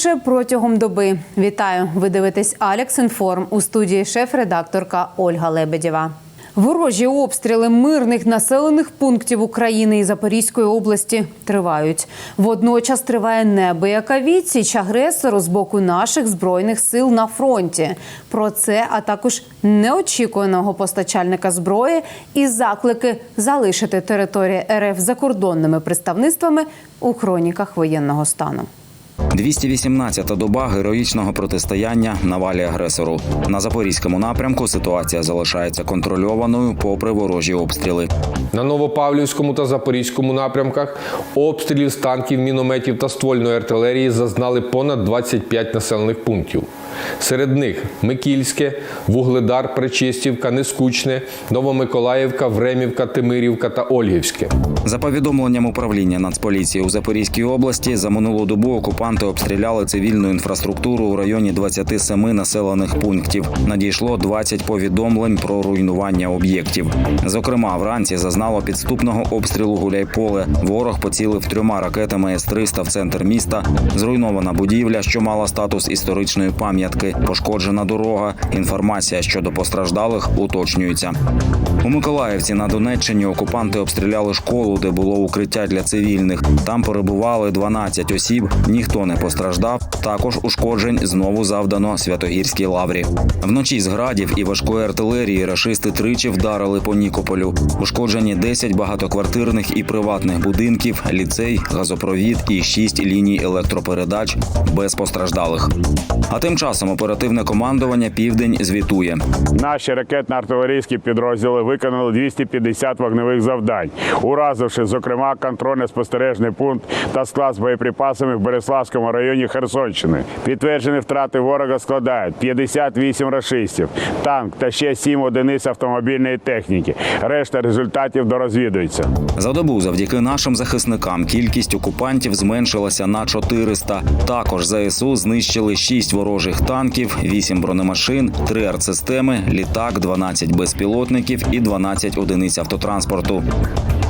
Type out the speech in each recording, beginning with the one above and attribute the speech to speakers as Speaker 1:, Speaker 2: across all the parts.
Speaker 1: Це протягом доби. Вітаю! Ви дивитесь Алекс Інформ у студії шеф-редакторка Ольга Лебедєва. Ворожі обстріли мирних населених пунктів України і Запорізької області тривають. Водночас триває неабияка відсіч агресору з боку наших збройних сил на фронті. Про це, а також неочікуваного постачальника зброї і заклики залишити територію РФ закордонними представництвами у хроніках воєнного стану.
Speaker 2: 218-та доба героїчного протистояння навалі агресору. На запорізькому напрямку ситуація залишається контрольованою попри ворожі обстріли.
Speaker 3: На Новопавлівському та Запорізькому напрямках обстрілів з танків, мінометів та ствольної артилерії зазнали понад 25 населених пунктів. Серед них Микільське, Вугледар, Пречистівка, Нескучне, Новомиколаївка, Времівка, Тимирівка та Ольгівське.
Speaker 2: За повідомленням управління Нацполіції у Запорізькій області, за минулу добу окупанти обстріляли цивільну інфраструктуру у районі 27 населених пунктів. Надійшло 20 повідомлень про руйнування об'єктів. Зокрема, вранці зазнало підступного обстрілу Гуляйполе. Ворог поцілив трьома ракетами С-300 в центр міста. Зруйнована будівля, що мала статус історичної пам'ятки. Пошкоджена дорога. Інформація щодо постраждалих уточнюється. У Миколаївці на Донеччині окупанти обстріляли школу, де було укриття для цивільних. Там перебували 12 осіб. Ніхто не постраждав. Також ушкоджень знову завдано Святогірській лаврі. Вночі з градів і важкої артилерії рашисти тричі вдарили по Нікополю. Ушкоджені 10 багатоквартирних і приватних будинків, ліцей, газопровід і 6 ліній електропередач без постраждалих. А тим часом оперативне командування Південь звітує.
Speaker 4: Наші ракетно-артилерійські підрозділи виконали 250 вогневих завдань, уразивши, зокрема, контрольно-спостережний пункт та склад з боєприпасами в Береславському районі Херсонщини. Підтверджені втрати ворога складають 58 рашистів, танк та ще 7 одиниць автомобільної техніки. Решта результатів дорозвідується.
Speaker 2: За добу завдяки нашим захисникам кількість окупантів зменшилася на 400. Також ЗСУ знищили 6 ворожих танків, 8 бронемашин, 3 артсистеми, літак, 12 безпілотників і 12 одиниць автотранспорту.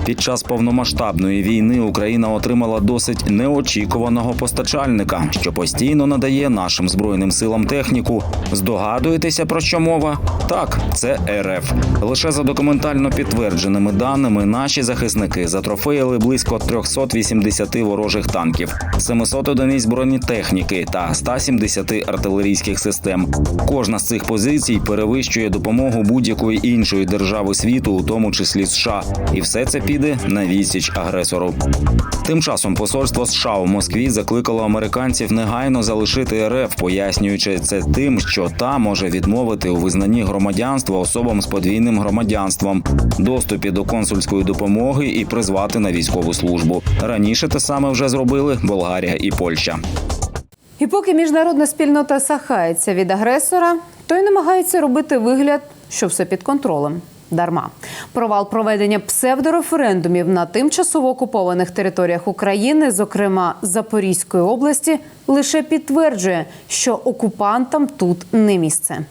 Speaker 2: Під час повномасштабної війни Україна отримала досить неочікуваного постачальника, що постійно надає нашим збройним силам техніку. Здогадуєтеся про що мова? Так, це РФ. Лише за документально підтвердженими даними, наші захисники затрофеїли близько 380 ворожих танків, 700 одиниць бронетехніки та 170 артилерійських систем. Кожна з цих позицій перевищує допомогу будь-якої іншої держави світу, у тому числі США, і все це піде на відсіч агресору. Тим часом посольство США у Москві закликало американців негайно залишити РФ, пояснюючи це тим, що та може відмовити у визнанні громадянства особам з подвійним громадянством, доступі до консульської допомоги і призвати на військову службу. Раніше те саме вже зробили Болгарія і Польща.
Speaker 1: І поки міжнародна спільнота сахається від агресора, той намагається робити вигляд, що все під контролем. Дарма провал проведення псевдореферендумів на тимчасово окупованих територіях України, зокрема Запорізької області, лише підтверджує, що окупантам тут не місце.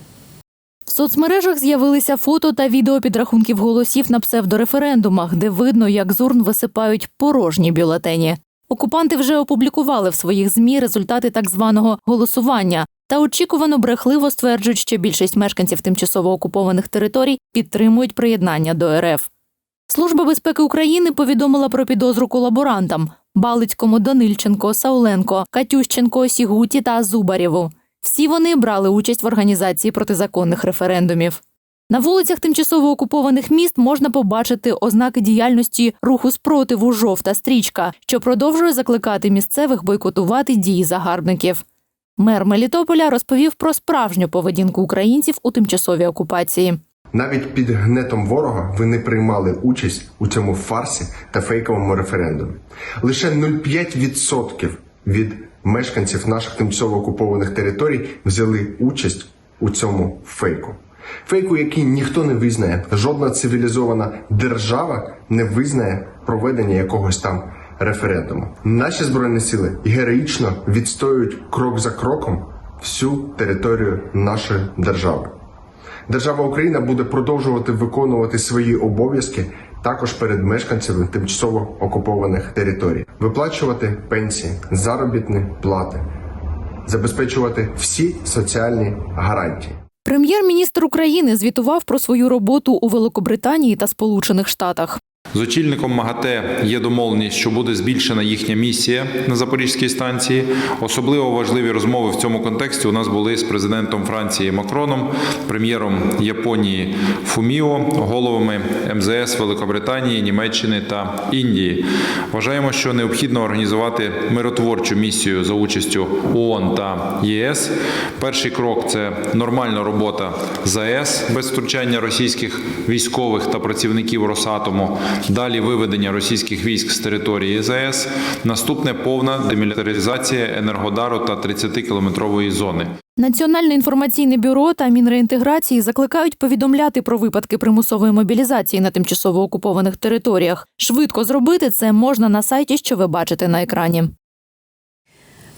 Speaker 5: В соцмережах з'явилися фото та відео підрахунків голосів на псевдореферендумах, де видно, як з урн висипають порожні бюлетені. Окупанти вже опублікували в своїх змі результати так званого голосування та очікувано брехливо стверджують, що більшість мешканців тимчасово окупованих територій підтримують приєднання до РФ. Служба безпеки України повідомила про підозру колаборантам Балицькому, Данильченко, Сауленко, Катющенко, Сігуті та Зубарєву. Всі вони брали участь в організації протизаконних референдумів. На вулицях тимчасово окупованих міст можна побачити ознаки діяльності руху спротиву жовта стрічка, що продовжує закликати місцевих бойкотувати дії загарбників. Мер Мелітополя розповів про справжню поведінку українців у тимчасовій окупації.
Speaker 6: Навіть під гнетом ворога ви не приймали участь у цьому фарсі та фейковому референдумі. Лише 0,5% від мешканців наших тимчасово окупованих територій взяли участь у цьому фейку. Фейку, який ніхто не визнає, жодна цивілізована держава не визнає проведення якогось там референдуму. Наші збройні сили героїчно відстоюють крок за кроком всю територію нашої держави. Держава Україна буде продовжувати виконувати свої обов'язки також перед мешканцями тимчасово окупованих територій, виплачувати пенсії, заробітні плати, забезпечувати всі соціальні гарантії.
Speaker 5: Прем'єр-міністр України звітував про свою роботу у Великобританії та Сполучених Штатах.
Speaker 7: З очільником МАГАТЕ є домовленість, що буде збільшена їхня місія на Запорізькій станції. Особливо важливі розмови в цьому контексті у нас були з президентом Франції Макроном, прем'єром Японії Фуміо, головами МЗС Великобританії, Німеччини та Індії. Вважаємо, що необхідно організувати миротворчу місію за участю ООН та ЄС. Перший крок це нормальна робота ЗАЕС без втручання російських військових та працівників Росатому. Далі виведення російських військ з території ЗАЕС. Наступне повна демілітаризація Енергодару та 30-кілометрової зони.
Speaker 5: Національне інформаційне бюро та Мінреінтеграції закликають повідомляти про випадки примусової мобілізації на тимчасово окупованих територіях. Швидко зробити це можна на сайті, що ви бачите на екрані.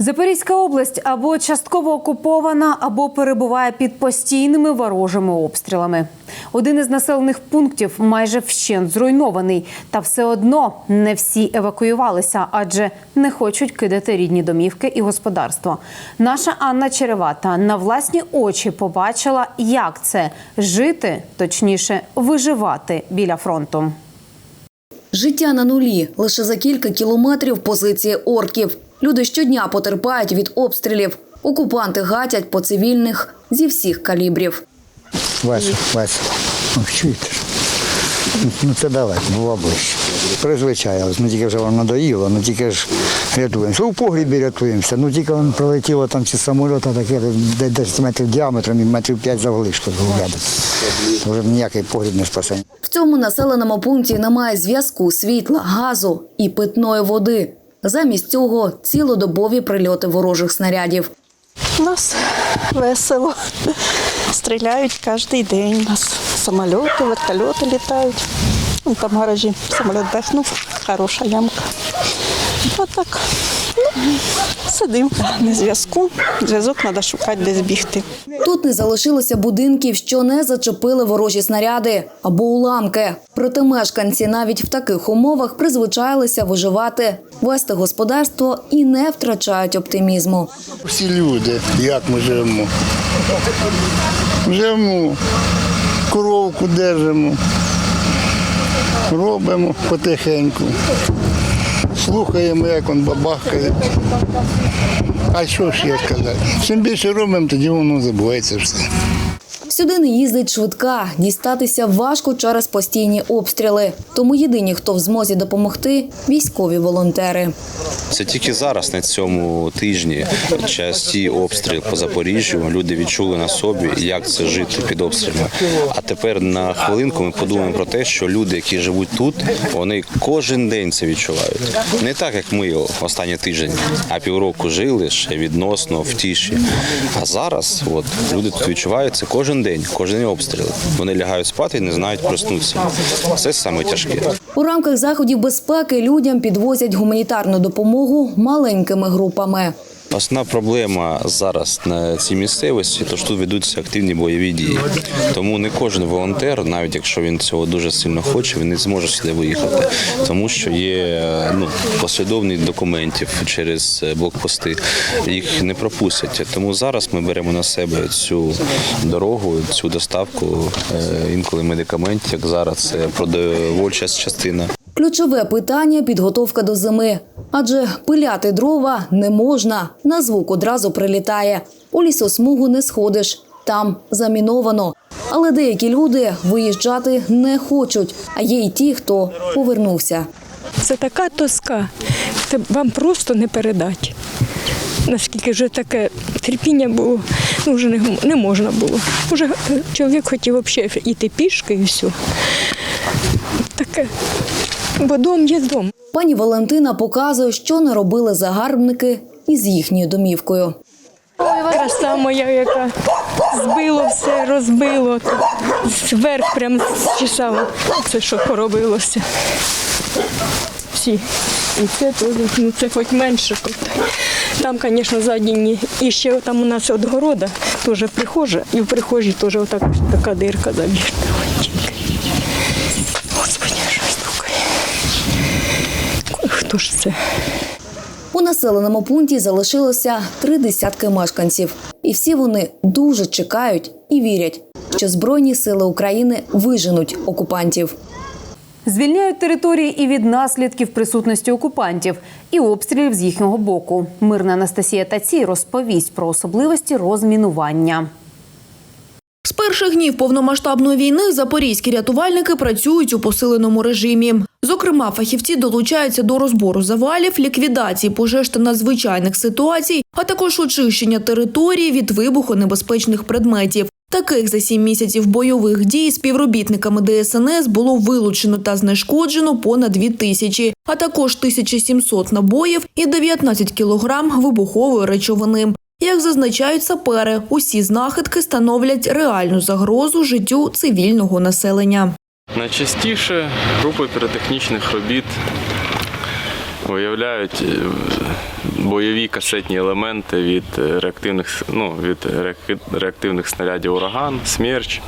Speaker 1: Запорізька область або частково окупована, або перебуває під постійними ворожими обстрілами. Один із населених пунктів майже вщент зруйнований, та все одно не всі евакуювалися, адже не хочуть кидати рідні домівки і господарство. Наша Анна Черевата на власні очі побачила, як це жити, точніше, виживати біля фронту.
Speaker 8: Життя на нулі. Лише за кілька кілометрів позиції орків. Люди щодня потерпають від обстрілів. Окупанти гатять по цивільних зі всіх калібрів.
Speaker 9: Весело, весело. Ну, чуєте? Ну це далеко, було ближче. Призвичаїлись, ну тільки вже воно надоїло, ну тільки ж рятуємося. У погрібі рятуємося. Ну тільки воно прилетіло там ці самольоти, таке де 10 метрів діаметром і метрів 5 завглишку згуляти. Вже ніякий погріб не спасе.
Speaker 8: В цьому населеному пункті немає зв'язку, світла, газу і питної води. Замість цього цілодобові прильоти ворожих снарядів.
Speaker 10: У нас весело. Стріляють кожен день. У нас самоліти, вертольоти літають. Там в гаражі самоліт дихнув, хороша ямка. Отак. Сидимо на зв'язку. Зв'язок треба шукати, десь бігти.
Speaker 8: Тут не залишилося будинків, що не зачепили ворожі снаряди або уламки. Проте мешканці навіть в таких умовах призвичаїлися виживати, вести господарство і не втрачають оптимізму.
Speaker 9: Всі люди, як ми живемо. Живемо, коровку держимо, робимо потихеньку. Слухаємо, як він бабахає. А що ж я сказати? Чим більше робимо, тоді воно забувається все.
Speaker 8: Сюди не їздить швидка, дістатися важко через постійні обстріли. Тому єдині, хто в змозі допомогти військові волонтери.
Speaker 11: Це тільки зараз, на цьому тижні, часті обстріл по Запоріжжю. Люди відчули на собі, як це жити під обстрілами. А тепер на хвилинку ми подумаємо про те, що люди, які живуть тут, вони кожен день це відчувають. Не так, як ми останній тиждень, а півроку жили ще відносно в тиші. А зараз от люди тут відчувають це кожен кожен день обстріл. Вони лягають спати і не знають проснутися. Це саме тяжке.
Speaker 8: У рамках заходів безпеки людям підвозять гуманітарну допомогу маленькими групами.
Speaker 11: Основна проблема зараз на цій місцевості, то що тут ведуться активні бойові дії. Тому не кожен волонтер, навіть якщо він цього дуже сильно хоче, він не зможе сюди виїхати, тому що є ну послідовність документів через блокпости. Їх не пропустять. Тому зараз ми беремо на себе цю дорогу, цю доставку е, інколи медикаментів, як зараз це продовольча частина.
Speaker 8: Ключове питання підготовка до зими. Адже пиляти дрова не можна. На звук одразу прилітає. У лісосмугу не сходиш. Там заміновано. Але деякі люди виїжджати не хочуть. А є й ті, хто повернувся.
Speaker 10: Це така тоска. Це вам просто не передати. Наскільки вже таке терпіння було, ну вже не, не можна було. Уже чоловік хотів взагалі йти пішки і все. Таке. Бо дом є дом.
Speaker 8: Пані Валентина показує, що наробили загарбники із їхньою домівкою.
Speaker 10: Краса моя, яка збило все, розбило. Зверх прям зчесало. Це що поробилося. Всі. І це теж, ну це хоч менше. Там, звісно, ззаді ні. І ще там у нас от города, теж прихожа, і в прихожій теж отак, така дирка забігла. Тож це
Speaker 8: У населеному пункті залишилося три десятки мешканців, і всі вони дуже чекають і вірять, що Збройні сили України виженуть окупантів.
Speaker 1: Звільняють території і від наслідків присутності окупантів і обстрілів з їхнього боку. Мирна Анастасія Тацій розповість про особливості розмінування.
Speaker 12: Перших днів повномасштабної війни запорізькі рятувальники працюють у посиленому режимі. Зокрема, фахівці долучаються до розбору завалів, ліквідації пожеж та надзвичайних ситуацій, а також очищення території від вибухонебезпечних предметів. Таких за сім місяців бойових дій співробітниками ДСНС було вилучено та знешкоджено понад дві тисячі, а також 1700 набоїв і 19 кілограм вибухової речовини. Як зазначають сапери, усі знахідки становлять реальну загрозу життю цивільного населення.
Speaker 13: Найчастіше групи піротехнічних робіт виявляють е, бойові касетні елементи від е, реактивних, ну, від реактивних снарядів ураган, смерч,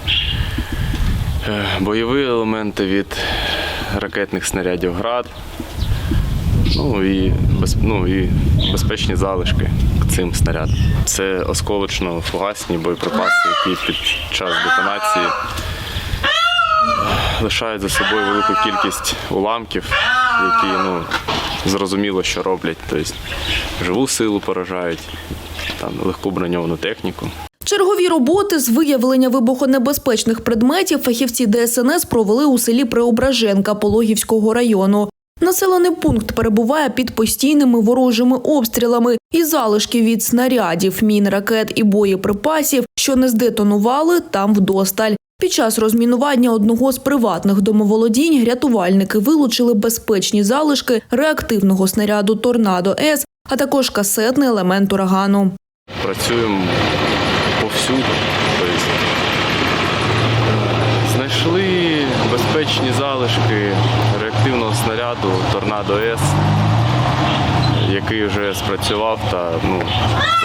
Speaker 13: е, бойові елементи від ракетних снарядів град, ну і, ну, і безпечні залишки цим снарядам. Це осколочно-фугасні боєприпаси, які під час детонації лишають за собою велику кількість уламків, які ну, зрозуміло, що роблять. Тобто живу силу поражають, там, легку броньовану техніку.
Speaker 12: Чергові роботи з виявлення вибухонебезпечних предметів фахівці ДСНС провели у селі Преображенка Пологівського району. Населений пункт перебуває під постійними ворожими обстрілами і залишки від снарядів, мін, ракет і боєприпасів, що не здетонували, там вдосталь. Під час розмінування одного з приватних домоволодінь рятувальники вилучили безпечні залишки реактивного снаряду Торнадо С, а також касетний елемент урагану.
Speaker 13: Працюємо повсюду. Тобто, знайшли безпечні залишки реактивного снаряду Торнадо С, який вже спрацював та ну,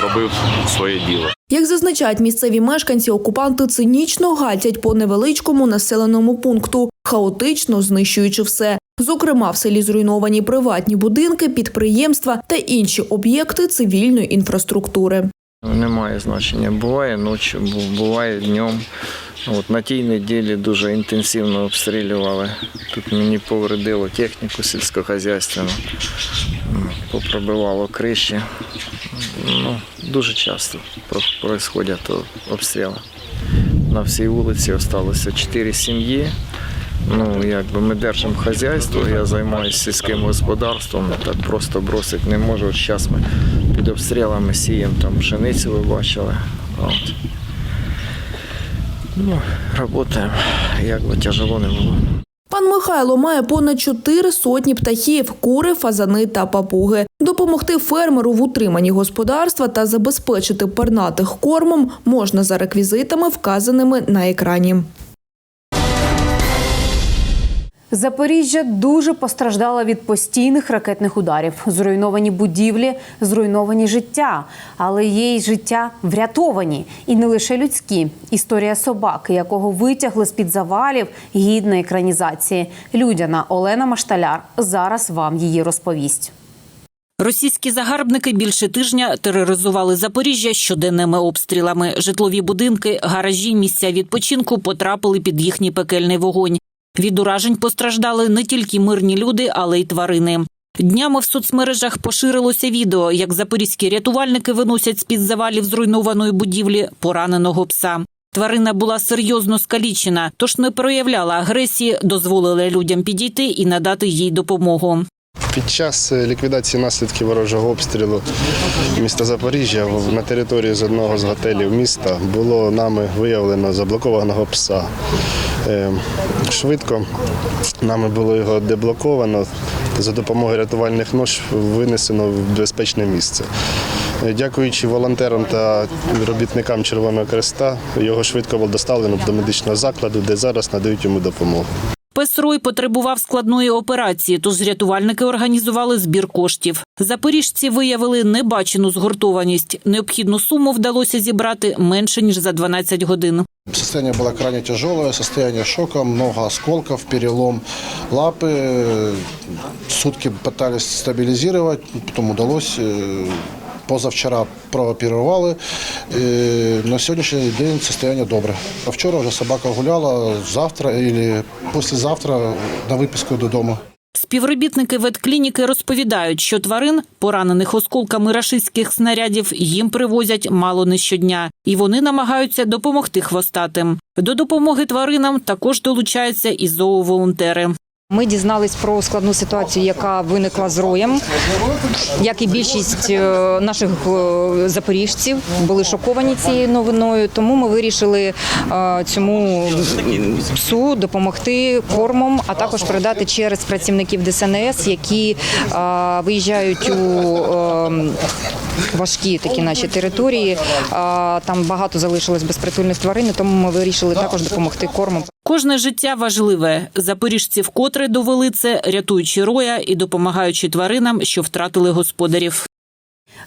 Speaker 13: зробив своє діло.
Speaker 12: Як зазначають місцеві мешканці, окупанти цинічно гатять по невеличкому населеному пункту, хаотично знищуючи все. Зокрема, в селі зруйновані приватні будинки, підприємства та інші об'єкти цивільної інфраструктури.
Speaker 14: Немає значення. Буває ночі, буває днем. От, на тій неділі дуже інтенсивно обстрілювали. Тут мені повредило техніку сільськохозяйственну, попробивало криші. Ну, дуже часто проходять обстріли. На всій вулиці залишилося чотири сім'ї. Ну, якби ми держимо хазяйство, я займаюся сільським господарством, так просто бросити не можу. Зараз ми під обстрілами сіємо там пшеницю, ви бачили. От. Ну, працюємо, як би тяжело не було.
Speaker 12: Пан Михайло має понад чотири сотні птахів, кури, фазани та папуги. Допомогти фермеру в утриманні господарства та забезпечити пернатих кормом можна за реквізитами, вказаними на екрані.
Speaker 1: Запоріжжя дуже постраждало від постійних ракетних ударів. Зруйновані будівлі, зруйновані життя, але й життя врятовані. І не лише людські. Історія собаки, якого витягли з під завалів, гідна екранізації. Людяна Олена Машталяр зараз вам її розповість.
Speaker 15: Російські загарбники більше тижня тероризували Запоріжжя щоденними обстрілами. Житлові будинки, гаражі, місця відпочинку потрапили під їхній пекельний вогонь. Від уражень постраждали не тільки мирні люди, але й тварини. Днями в соцмережах поширилося відео, як запорізькі рятувальники виносять з під завалів зруйнованої будівлі пораненого пса. Тварина була серйозно скалічена, тож не проявляла агресії, дозволили людям підійти і надати їй допомогу.
Speaker 16: Під час е, ліквідації наслідків ворожого обстрілу міста Запоріжжя на території з одного з готелів міста було нами виявлено заблокованого пса. Е, Швидко нами було його деблоковано. За допомогою рятувальних нож винесено в безпечне місце. Е, Дякуючи волонтерам та робітникам Червоного Креста, його швидко було доставлено до медичного закладу, де зараз надають йому допомогу.
Speaker 15: Пес-Рой потребував складної операції, тож рятувальники організували збір коштів. Запоріжці виявили небачену згуртованість. Необхідну суму вдалося зібрати менше ніж за 12 годин.
Speaker 17: Состояние было крайне тяжелое, состояние шока, много осколков, перелом лапы. Сутки пытались стабилизировать, потом удалось. Позавчора прооперували. На сьогоднішній день состояние добре. А вчора вже собака гуляла, завтра або післязавтра на виписку додому.
Speaker 15: Співробітники ветклініки розповідають, що тварин, поранених осколками рашистських снарядів, їм привозять мало не щодня, і вони намагаються допомогти хвостатим. До допомоги тваринам також долучаються і зооволонтери.
Speaker 18: Ми дізнались про складну ситуацію, яка виникла з роєм. Як і більшість е, наших е, запоріжців були шоковані цією новиною, тому ми вирішили е, цьому псу допомогти кормом, а також передати через працівників ДСНС, які виїжджають у важкі такі наші території. Там багато залишилось безпритульних тварин, тому ми вирішили також допомогти кормом.
Speaker 15: Кожне життя важливе. Запоріжці вкотре довели це, рятуючи роя і допомагаючи тваринам, що втратили господарів.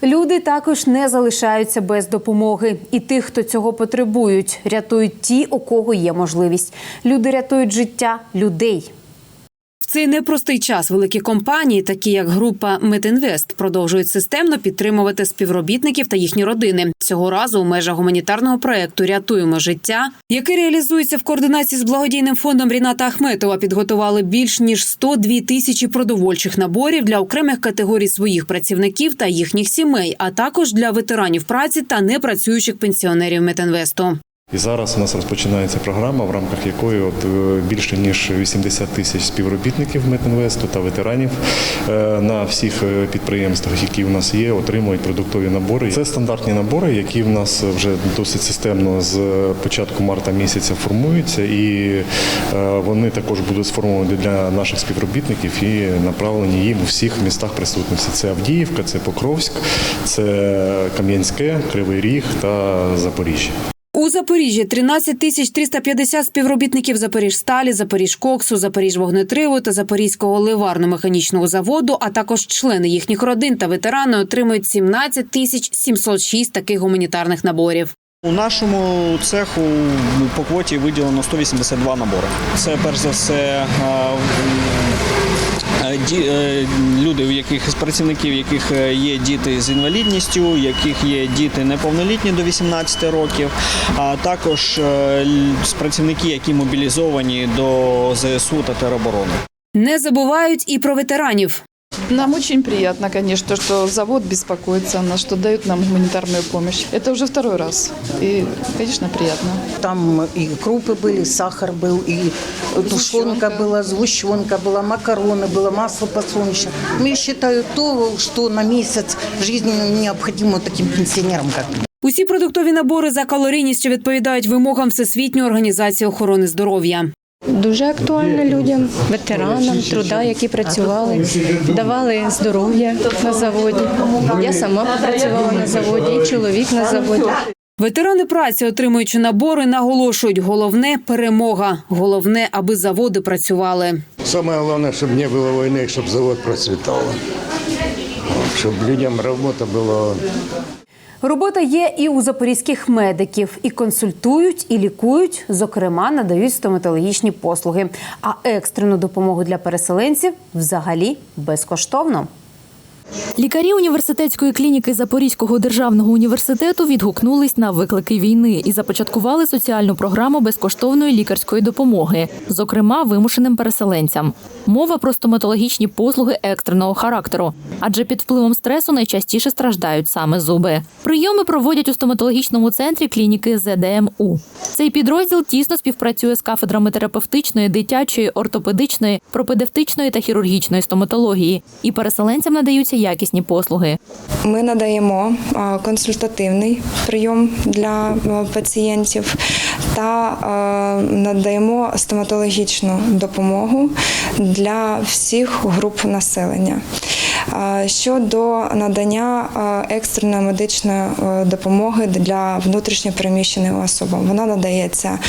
Speaker 1: Люди також не залишаються без допомоги. І тих, хто цього потребують, рятують ті, у кого є можливість. Люди рятують життя людей. Цей непростий час великі компанії, такі як група Метінвест, продовжують системно підтримувати співробітників та їхні родини. Цього разу у межах гуманітарного проекту Рятуємо життя, який реалізується в координації з благодійним фондом Ріната Ахметова. Підготували більш ніж 102 тисячі продовольчих наборів для окремих категорій своїх працівників та їхніх сімей, а також для ветеранів праці та непрацюючих пенсіонерів Метінвесту.
Speaker 19: І зараз у нас розпочинається програма, в рамках якої от е, більше ніж 80 тисяч співробітників Метінвесту та ветеранів е, на всіх е, підприємствах, які в нас є, отримують продуктові набори. Це стандартні набори, які в нас вже досить системно з початку марта місяця формуються, і вони також будуть сформовані для наших співробітників і направлені їм у всіх містах присутності. Це Авдіївка, це Покровськ, це Кам'янське, Кривий Ріг та Запоріжжя.
Speaker 1: У Запоріжжі 13 тисяч 350 співробітників Запоріжсталі, Запоріжкоксу, Запоріжвогнетриву та Запорізького ливарно-механічного заводу, а також члени їхніх родин та ветерани отримують 17 тисяч 706 таких гуманітарних наборів.
Speaker 20: У нашому цеху по квоті виділено 182 набори. Це перш за все е, люди, у яких працівників, яких е, є діти з інвалідністю, яких є діти неповнолітні до 18 років, а також е, працівники, які мобілізовані до ЗСУ та тероборони.
Speaker 1: Не забувають і про ветеранів.
Speaker 21: Нам очень приятно, конечно, что завод беспокоится о нас, что дают нам гуманитарную помощь. Это уже второй раз. И, конечно, приятно.
Speaker 22: Там и крупы были, сахар был, и тушенка была, сгущенка была, макароны было, масло подсолнечное. Ну, я считаю то, что на месяц жизненно необходимо таким пенсионерам, как мы.
Speaker 1: Усі продуктові набори за калорійністю відповідають вимогам Всесвітньої організації охорони здоров'я.
Speaker 10: Дуже актуально людям, ветеранам труда, які працювали, давали здоров'я на заводі. Я сама працювала на заводі, і чоловік на заводі.
Speaker 1: Ветерани праці, отримуючи набори, наголошують: головне перемога. Головне, аби заводи працювали.
Speaker 23: Самое главное, чтобы не было войны, чтобы завод процветал. Чтобы людям работа была.
Speaker 1: Робота є і у запорізьких медиків, і консультують, і лікують. Зокрема, надають стоматологічні послуги. А екстрену допомогу для переселенців взагалі безкоштовно.
Speaker 5: Лікарі університетської клініки Запорізького державного університету відгукнулись на виклики війни і започаткували соціальну програму безкоштовної лікарської допомоги, зокрема вимушеним переселенцям. Мова про стоматологічні послуги екстреного характеру, адже під впливом стресу найчастіше страждають саме зуби. Прийоми проводять у стоматологічному центрі клініки ЗДМУ. Цей підрозділ тісно співпрацює з кафедрами терапевтичної, дитячої, ортопедичної, пропедевтичної та хірургічної стоматології, і переселенцям надаються якісні послуги.
Speaker 24: Ми надаємо консультативний прийом для пацієнтів та надаємо стоматологічну допомогу для всіх груп населення. Щодо надання екстреної медичної е, допомоги для внутрішньопереміщених особам, вона надається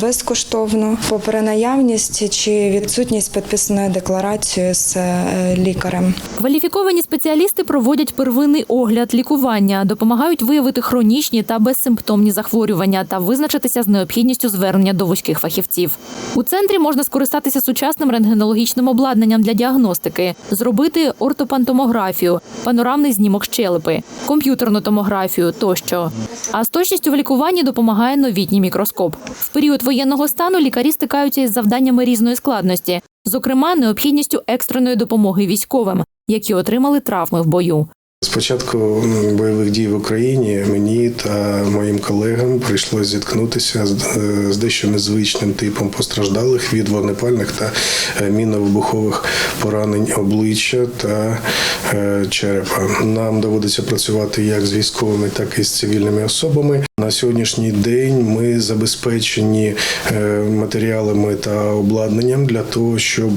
Speaker 24: безкоштовно, попри наявність чи відсутність підписаної декларації з е, лікарем.
Speaker 5: Кваліфіковані спеціалісти проводять первинний огляд лікування, допомагають виявити хронічні та безсимптомні захворювання та визначитися з необхідністю звернення до вузьких фахівців. У центрі можна скористатися сучасним рентгенологічним обладнанням для діагностики, зробити ортопантомографію, панорамний знімок щелепи, комп'ютерну томографію тощо. А з точністю в лікуванні допомагає новітній мікроскоп. В період воєнного стану лікарі стикаються із завданнями різної складності, зокрема необхідністю екстреної допомоги військовим, які отримали травми в бою.
Speaker 25: З початку бойових дій в Україні мені та моїм колегам прийшлося зіткнутися з, е, дещо незвичним типом постраждалих від вогнепальних та міновибухових поранень обличчя та е, черепа. Нам доводиться працювати як з військовими, так і з цивільними особами. На сьогоднішній день ми забезпечені е, матеріалами та обладнанням для того, щоб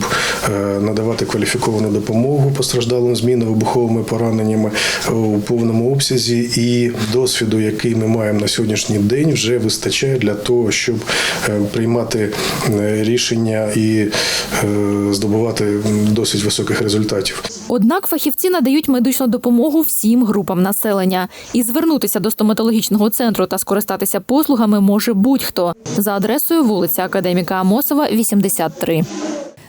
Speaker 25: е, надавати кваліфіковану допомогу постраждалим з мінно-вибуховими пораненнями у повному обсязі. І досвіду, який ми маємо на сьогоднішній день, вже вистачає для того, щоб е, приймати е, рішення і е, здобувати досить високих результатів.
Speaker 5: Однак фахівці надають медичну допомогу всім групам населення, і звернутися до стоматологічного центру та скористатися послугами може будь-хто за адресою вулиця Академіка Амосова, 83.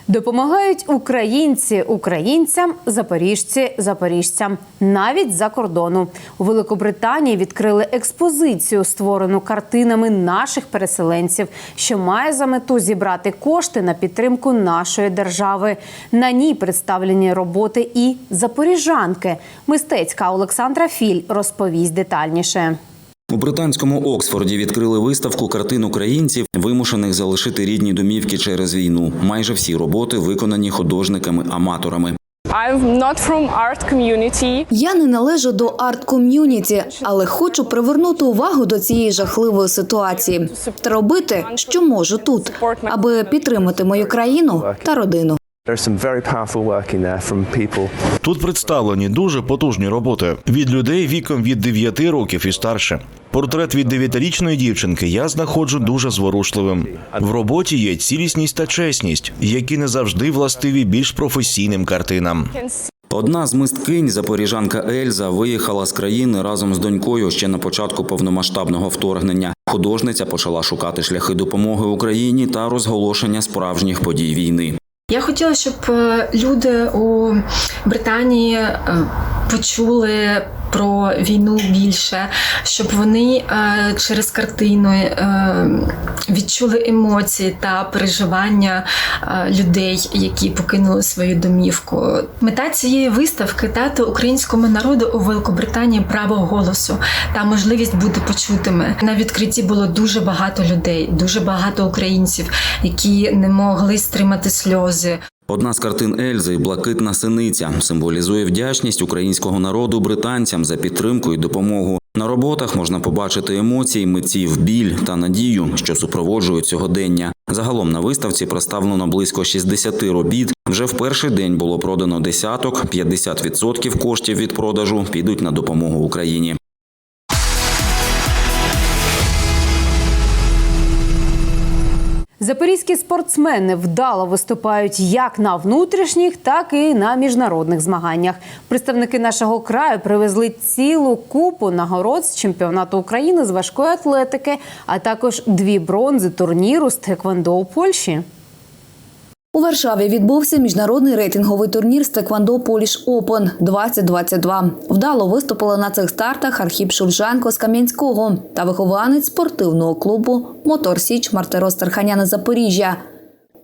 Speaker 1: Допомагають українці українцям, запоріжці запоріжцям, навіть за кордону. У Великобританії відкрили експозицію, створену картинами наших переселенців, що має за мету зібрати кошти на підтримку нашої держави. На ній представлені роботи і запоріжанки. Мистецька Олександра Філь розповість детальніше.
Speaker 26: У британському Оксфорді відкрили виставку картин українців, вимушених залишити рідні домівки через війну. Майже всі роботи виконані художниками-аматорами.
Speaker 27: I'm not from art community.
Speaker 8: Я не належу до арт-ком'юніті, але хочу привернути увагу до цієї жахливої ситуації та робити, що можу тут, аби підтримати мою країну та родину.
Speaker 28: There's some very powerful work in there from people.
Speaker 29: Тут представлені дуже потужні роботи від людей віком від 9 років і старше. Портрет від 9-річної дівчинки я знаходжу дуже зворушливим. В роботі є цілісність та чесність, які не завжди властиві більш професійним картинам.
Speaker 26: Одна з мисткинь, запоріжанка Ельза, виїхала з країни разом з донькою ще на початку повномасштабного вторгнення. Художниця почала шукати шляхи допомоги Україні та розголошення справжніх подій війни.
Speaker 30: Я хотіла, щоб е, люди у Британії е, почули про війну більше, щоб вони е, через картину е, відчули емоції та переживання е, людей, які покинули свою домівку. Мета цієї виставки дати українському народу у Великобританії право голосу та можливість бути почутими. На відкритті було дуже багато людей, дуже багато українців, які не могли стримати сльози.
Speaker 26: Одна з картин Ельзи Блакитна синиця символізує вдячність українського народу британцям за підтримку і допомогу. На роботах можна побачити емоції, митців, біль та надію, що супроводжують сьогодення. Загалом на виставці представлено близько 60 робіт. Вже в перший день було продано десяток, 50% коштів від продажу підуть на допомогу Україні.
Speaker 1: Запорізькі спортсмени вдало виступають як на внутрішніх, так і на міжнародних змаганнях. Представники нашого краю привезли цілу купу нагород з чемпіонату України з важкої атлетики, а також дві бронзи турніру з Тхеквондо у Польщі.
Speaker 8: У Варшаві відбувся міжнародний рейтинговий турнір з Теквандо Поліш Опен 2022. Вдало виступили на цих стартах Архіп Шульженко з Кам'янського та вихованець спортивного клубу Мотор Січ Мартирос Тарханяна Запоріжжя.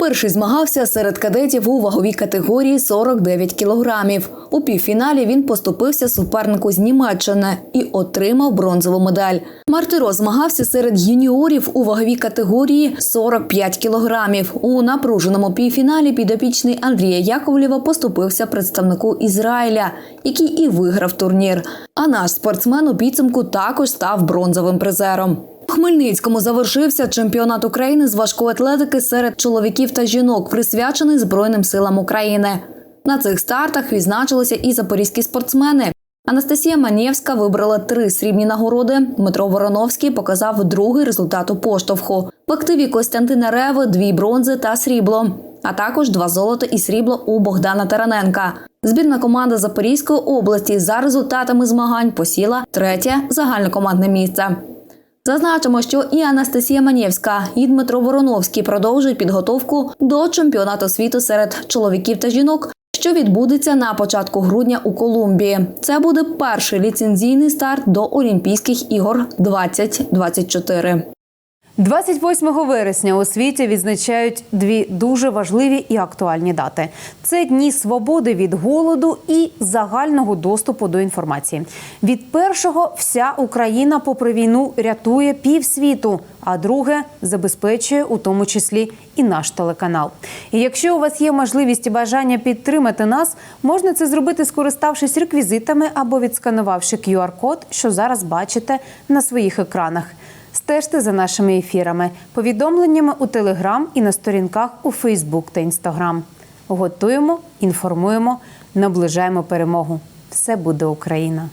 Speaker 8: Перший змагався серед кадетів у ваговій категорії 49 кілограмів. У півфіналі він поступився супернику з Німеччини і отримав бронзову медаль. Мартиро змагався серед юніорів у ваговій категорії 45 кілограмів. У напруженому півфіналі підопічний Андрія Яковлєва поступився представнику Ізраїля, який і виграв турнір. А наш спортсмен у підсумку також став бронзовим призером. Хмельницькому завершився чемпіонат України з важкої атлетики серед чоловіків та жінок, присвячений Збройним силам України. На цих стартах відзначилися і запорізькі спортсмени. Анастасія Манєвська вибрала три срібні нагороди. Дмитро Вороновський показав другий результат у поштовху. В активі Костянтина Реви дві бронзи та срібло, а також два золота і срібло у Богдана Тараненка. Збірна команда Запорізької області за результатами змагань посіла третє загальнокомандне місце. Зазначимо, що і Анастасія Манєвська, і Дмитро Вороновський продовжують підготовку до чемпіонату світу серед чоловіків та жінок, що відбудеться на початку грудня у Колумбії. Це буде перший ліцензійний старт до Олімпійських ігор 2024.
Speaker 1: 28 вересня у світі відзначають дві дуже важливі і актуальні дати: це дні свободи від голоду і загального доступу до інформації. Від першого вся Україна, попри війну, рятує півсвіту, а друге забезпечує у тому числі і наш телеканал. І якщо у вас є можливість і бажання підтримати нас, можна це зробити, скориставшись реквізитами або відсканувавши QR-код, що зараз бачите на своїх екранах. Стежте за нашими ефірами, повідомленнями у Телеграм і на сторінках у Фейсбук та Інстаграм. Готуємо, інформуємо, наближаємо перемогу. Все буде Україна!